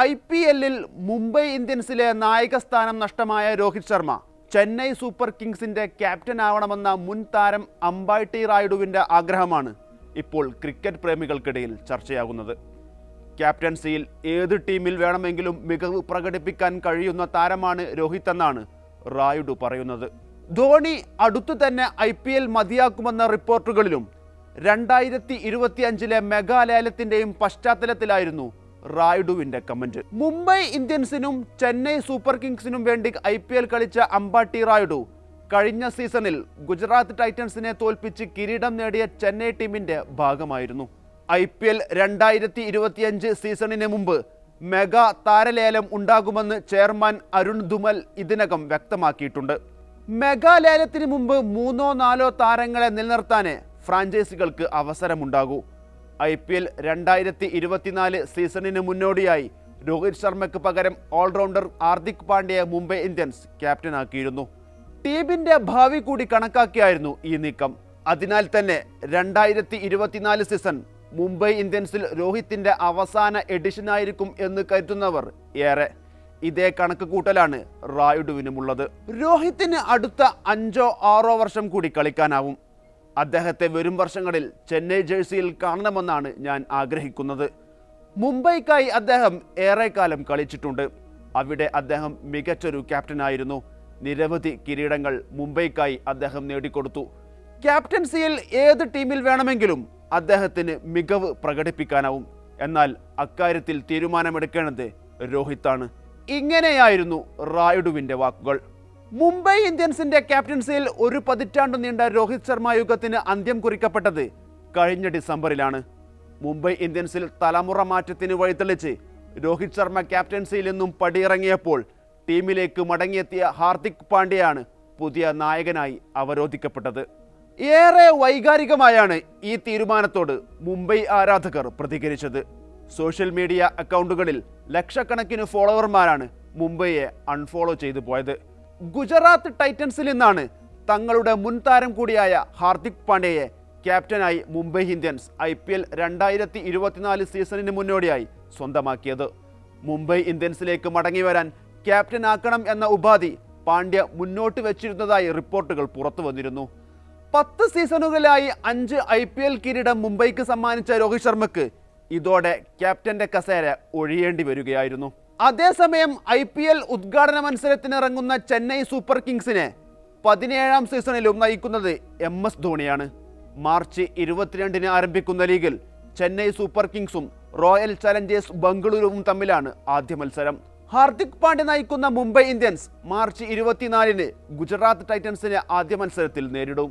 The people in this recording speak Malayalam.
ഐ പി എല്ലിൽ മുംബൈ ഇന്ത്യൻസിലെ നായക സ്ഥാനം നഷ്ടമായ രോഹിത് ശർമ്മ ചെന്നൈ സൂപ്പർ കിങ്സിന്റെ ക്യാപ്റ്റൻ ആവണമെന്ന മുൻ താരം അമ്പാട്ടി റായിഡുവിന്റെ ആഗ്രഹമാണ് ഇപ്പോൾ ക്രിക്കറ്റ് പ്രേമികൾക്കിടയിൽ ചർച്ചയാകുന്നത്. ക്യാപ്റ്റൻസിയിൽ ഏത് ടീമിൽ വേണമെങ്കിലും മികവ് പ്രകടിപ്പിക്കാൻ കഴിയുന്ന താരമാണ് രോഹിത് എന്നാണ് റായുഡു പറയുന്നത്. ധോണി അടുത്തു തന്നെ ഐ പി എൽ മതിയാക്കുമെന്ന റിപ്പോർട്ടുകളിലും രണ്ടായിരത്തി ഇരുപത്തിയഞ്ചിലെ മെഗാ മെഗാലയലത്തിന്റെയും പശ്ചാത്തലത്തിലായിരുന്നു റായുഡുവിന്റെ കമന്റ്. മുംബൈ ഇന്ത്യൻസിനും ചെന്നൈ സൂപ്പർ കിങ്സിനും വേണ്ടി ഐ പി എൽ കളിച്ച അമ്പാട്ടി റായുഡു കഴിഞ്ഞ സീസണിൽ ഗുജറാത്ത് ടൈറ്റൻസിനെ തോൽപ്പിച്ച് കിരീടം നേടിയ ചെന്നൈ ടീമിന്റെ ഭാഗമായിരുന്നു. ഐ പി എൽ രണ്ടായിരത്തി ഇരുപത്തിയഞ്ച് സീസണിന് മുമ്പ് മെഗാ താരലേലം ഉണ്ടാകുമെന്ന് ചെയർമാൻ അരുൺ ധുമൽ ഇതിനകം വ്യക്തമാക്കിയിട്ടുണ്ട്. മെഗാ ലേലത്തിന് മുമ്പ് മൂന്നോ നാലോ താരങ്ങളെ നിലനിർത്താനേ ഫ്രാഞ്ചൈസികൾക്ക് അവസരമുണ്ടാകൂ. ഐ പി എൽ രണ്ടായിരത്തി ഇരുപത്തിനാല് സീസണിന് മുന്നോടിയായി രോഹിത് ശർമ്മയ്ക്ക് പകരം ഓൾറൗണ്ടർ ഹാർദിക് പാണ്ഡ്യയെ മുംബൈ ഇന്ത്യൻസ് ക്യാപ്റ്റനാക്കിയിരുന്നു. ടീമിന്റെ ഭാവി കൂടി കണക്കാക്കിയായിരുന്നു ഈ നീക്കം. അതിനാൽ തന്നെ രണ്ടായിരത്തി ഇരുപത്തിനാല് സീസൺ മുംബൈ ഇന്ത്യൻസിൽ രോഹിത്തിന്റെ അവസാന എഡിഷനായിരിക്കും എന്ന് കരുതുന്നവർ ഏറെ. ഇതേ കണക്ക് കൂട്ടലാണ് റായുഡുവിനുമുള്ളത്. രോഹിത്തിന് അടുത്ത അഞ്ചോ ആറോ വർഷം കൂടി കളിക്കാനാവും. അദ്ദേഹത്തെ വരും വർഷങ്ങളിൽ ചെന്നൈ ജേഴ്സിയിൽ കാണണമെന്നാണ് ഞാൻ ആഗ്രഹിക്കുന്നത്. മുംബൈക്കായി അദ്ദേഹം ഏറെക്കാലം കളിച്ചിട്ടുണ്ട്. അവിടെ അദ്ദേഹം മികച്ചൊരു ക്യാപ്റ്റനായിരുന്നു. നിരവധി കിരീടങ്ങൾ മുംബൈക്കായി അദ്ദേഹം നേടിക്കൊടുത്തു. ക്യാപ്റ്റൻസിയിൽ ഏത് ടീമിൽ വേണമെങ്കിലും അദ്ദേഹത്തിന് മികവ് പ്രകടിപ്പിക്കാനാവും. എന്നാൽ അക്കാര്യത്തിൽ തീരുമാനമെടുക്കേണ്ടത് രോഹിത്താണ്. ഇങ്ങനെയായിരുന്നു റായുഡുവിന്റെ വാക്കുകൾ. മുംബൈ ഇന്ത്യൻസിന്റെ ക്യാപ്റ്റൻസിയിൽ ഒരു പതിറ്റാണ്ടു നീണ്ട രോഹിത് ശർമ്മ യുഗത്തിന് അന്ത്യം കുറിക്കപ്പെട്ടത് കഴിഞ്ഞ ഡിസംബറിലാണ്. മുംബൈ ഇന്ത്യൻസിൽ തലമുറ മാറ്റത്തിന് വഴിതെളിച്ച് രോഹിത് ശർമ്മ ക്യാപ്റ്റൻസിയിൽ നിന്നും പടിയിറങ്ങിയപ്പോൾ ടീമിലേക്ക് മടങ്ങിയെത്തിയ ഹാർദിക് പാണ്ഡ്യയാണ് പുതിയ നായകനായി അവരോധിക്കപ്പെട്ടത്. ഏറെ വൈകാരികമായാണ് ഈ തീരുമാനത്തോട് മുംബൈ ആരാധകർ പ്രതികരിച്ചത്. സോഷ്യൽ മീഡിയ അക്കൗണ്ടുകളിൽ ലക്ഷക്കണക്കിന് ഫോളോവർമാരാണ് മുംബൈയെ അൺഫോളോ ചെയ്തു പോയത്. ഗുജറാത്ത് ടൈറ്റൻസിൽ നിന്നാണ് തങ്ങളുടെ മുൻ താരം കൂടിയായ ഹാർദിക് പാണ്ഡ്യയെ ക്യാപ്റ്റനായി Mumbai Indians I P L രണ്ടായിരത്തി ഇരുപത്തിനാല് സീസണിന് മുന്നോടിയായി സ്വന്തമാക്കിയത്. മുംബൈ ഇന്ത്യൻസിലേക്ക് മടങ്ങി വരാൻ ക്യാപ്റ്റനാക്കണം എന്ന ഉപാധി പാണ്ഡ്യ മുന്നോട്ട് വെച്ചിരുന്നതായി റിപ്പോർട്ടുകൾ പുറത്തു വന്നിരുന്നു. പത്ത് സീസണുകളിലായി അഞ്ച് ഐ പി എൽ കിരീടം മുംബൈക്ക് സമ്മാനിച്ച രോഹിത് ശർമ്മക്ക് ഇതോടെ ക്യാപ്റ്റന്റെ കസേര ഒഴിയേണ്ടി വരികയായിരുന്നു. അതേസമയം ഐ പി എൽ ഉദ്ഘാടന മത്സരത്തിനിറങ്ങുന്ന ചെന്നൈ സൂപ്പർ കിങ്സിനെ പതിനേഴാം സീസണിലും നയിക്കുന്നത് എം എസ് ധോണിയാണ്. മാർച്ച് ഇരുപത്തിരണ്ടിന് ആരംഭിക്കുന്ന ലീഗിൽ ചെന്നൈ സൂപ്പർ കിങ്സും റോയൽ ചലഞ്ചേഴ്സ് ബംഗളൂരുവും തമ്മിലാണ് ആദ്യ മത്സരം. ഹാർദിക് പാണ്ഡ്യ നയിക്കുന്ന മുംബൈ ഇന്ത്യൻസ് മാർച്ച് ഇരുപത്തിനാലിന് ഗുജറാത്ത് ടൈറ്റൻസിനെ ആദ്യ മത്സരത്തിൽ നേരിടും.